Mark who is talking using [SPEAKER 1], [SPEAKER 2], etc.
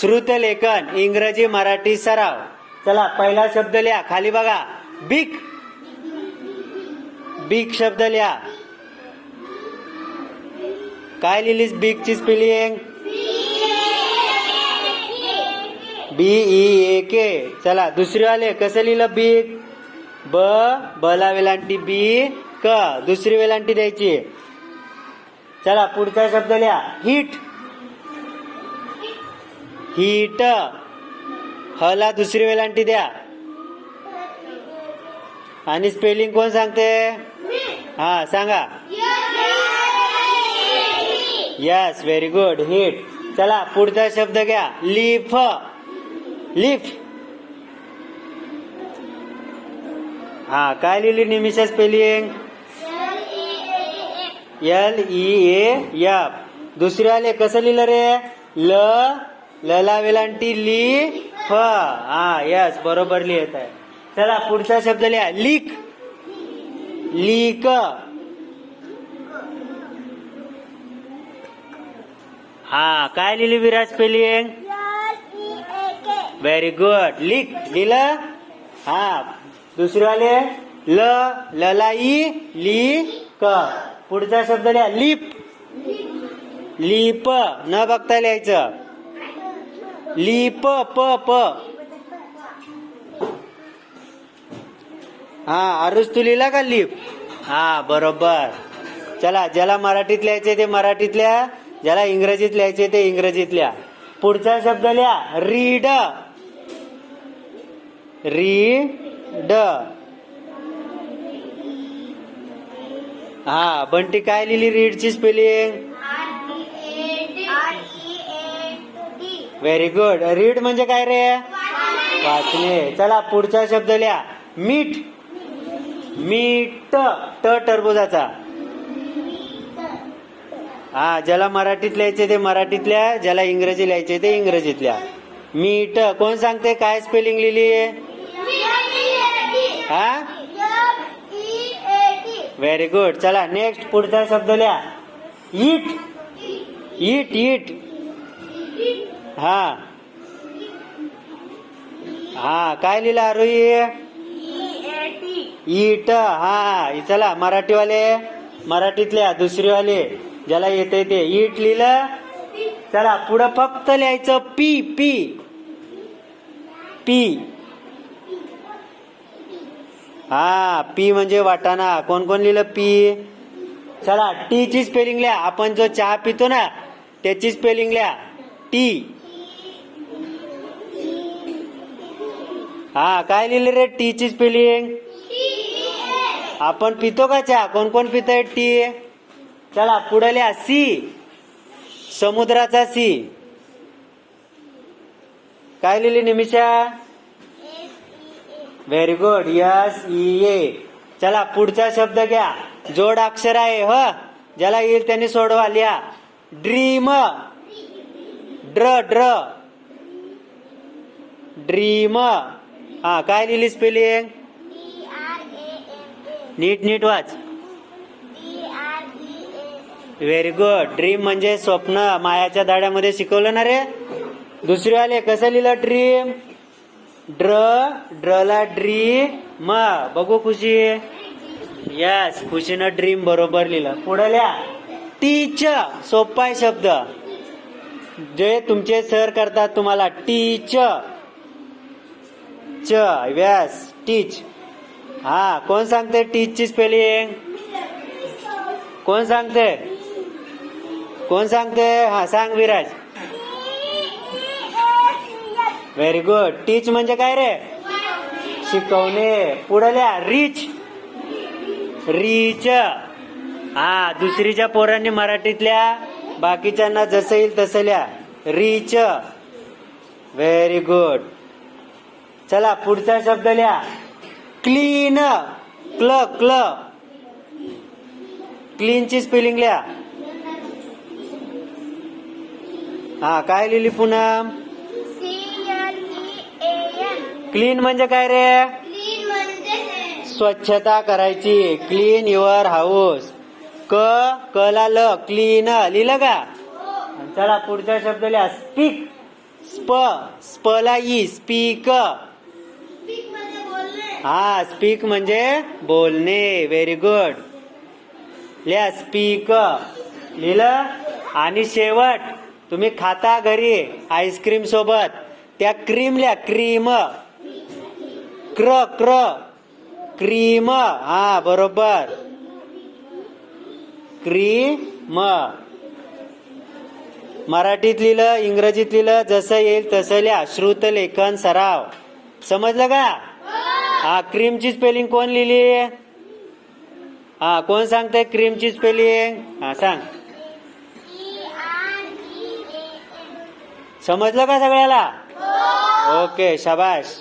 [SPEAKER 1] श्रुतलेखन इंग्रजी मराठी सराव. चला पहिला शब्द लिहा. खाली बघा. बिग बिग शब्द लिहा. काय लिहिलीस? बिग ची spelling B E A K चला दुसरे वाले कसं लिहिलं बिग ब बला वेलांटी बी क. दुसरी वेलांटी द्यायची. चला पुढचा शब्द लिहा. Hit hit. हला दुसरी वेलांटी द्या. आणि स्पेलिंग कोण सांगते? हा सांगा. यस व्हेरी गुड हिट चला पुढचा शब्द घ्या. लिफ लिफ हा काय लिहिली Nimisha spelling L E A F दुसरी आले कसं लिहिलं रे? ल लला वेलांटी ली फ हा यस बरोबर लिहित आहे. चला पुढचा शब्द लिहा. लीक. लीक. हा काय लिहिली Viraj spelling very good leak. लिहिलं? हा. दुसरीवाले ल ल ललाई ली क पुढचा शब्द लिहा. लिप. लिप. न बघता लिहायचं. लिप प प हा आरुष तू लिहिला का लिप? हा बरोबर. चला ज्याला मराठीत लिहायचे ते मराठीतल्या ज्याला इंग्रजीत लिहायचे ते इंग्रजीतल्या पुढचा शब्द लिहा रीड. रीड. हा बंटी काय लिहिली? रीडची स्पेलिंग. व्हेरी गुड रीड म्हणजे काय रे? वाचणे. चला पुढचा शब्द लिहा. मीठ. मीठ. ट टरबुजाचा. हा ज्याला मराठीत लिहायचे ते मराठीतल्या ज्याला इंग्रजी लिहायचे ते इंग्रजीतल्या मीठ. कोण सांगते? काय स्पेलिंग लिहिली हा? व्हेरी गुड चला नेक्स्ट पुढचा शब्द लिहा. इट इट इट हा. हा काय लिहिलं आरोही इट हा चला मराठीवाले मराठीतल्या दुसरीवाले ज्याला येत ते. इट लिहिलं. चला पुढं फक्त लिहायचं पी पी. पी. हा पी म्हणजे वाटाणा. कोण कोण लिहिलं? पी. चला टी ची स्पेलिंग लिहा. आपण जो चहा पितो ना त्याची स्पेलिंग लिहा. टी. हा काय लिहिलं रे? टी ची स्पेलिंग आपण पितो का चहा? कोण कोण पित टी चला पुढे लिहा. सी समुद्राचा सी काय लिहिली Nimisha? Very good yes E A चला पुढचा शब्द घ्या. जोड अक्षर आहे ह? ज्याला येईल त्यांनी सोडवा. लिहा. ड्रीम ड्र ड्र ड्रीम हा काय लिहिली स्पेलिंग नीट नीट वाच. व्हेरी गुड ड्रीम म्हणजे स्वप्न. मायाच्या दाड्यामध्ये शिकवलं ना रे? दुसरे आले कसं लिहिलं ड्रीम ड्र ड्रला ड्रीम बघू खुशी. यस खुशीनं ड्रीम बरोबर लिहिलं. पुढे लिहा. टीच सोपा आहे शब्द. जे तुमचे सर करतात तुम्हाला टीच च व्यास टीच हा कोण सांगते टीच ची स्पेलिंग कोण सांगते कोण सांगते हा सांग विराज. व्हेरी गुड टीच म्हणजे काय रे? शिकवणे. पुढे लिहा. रिच रिच हा दुसरीच्या पोरांनी मराठीतल्या बाकीच्यांना जसं येईल तसं लिहा. रिच व्हेरी गुड चला पुढचा शब्द लिहा. क्लीन क्ल क्ल क्लीनची स्पेलिंग लिहा. हा काय लिहिली पुन्हा? क्लीन म्हणजे काय रे? स्वच्छता करायची. क्लीन युअर हाऊस क कला ल क्लीन लिहिलं का? चला पुढचा शब्द लिहा. स्पीक स्प स्पला ई स्पीक हा स्पीक म्हणजे बोलणे. व्हेरी गुड लिहा स्पीक लिहिलं? आणि शेवट तुम्ही खाता घरी आईस्क्रीम सोबत त्या क्रीम लिहा क्रीम क्र क्र क्रीम हा बरोबर. क्रीम मराठीत लिहिलं इंग्रजीत लिहिलं जसं येईल तसं लिहा. श्रुत लेखन सराव. समजलं का? हा क्रीमची स्पेलिंग कोण लिहिली? हा कोण सांगतंय क्रीमची स्पेलिंग हा सांग. समजलं का सगळ्याला? ओके शाबाश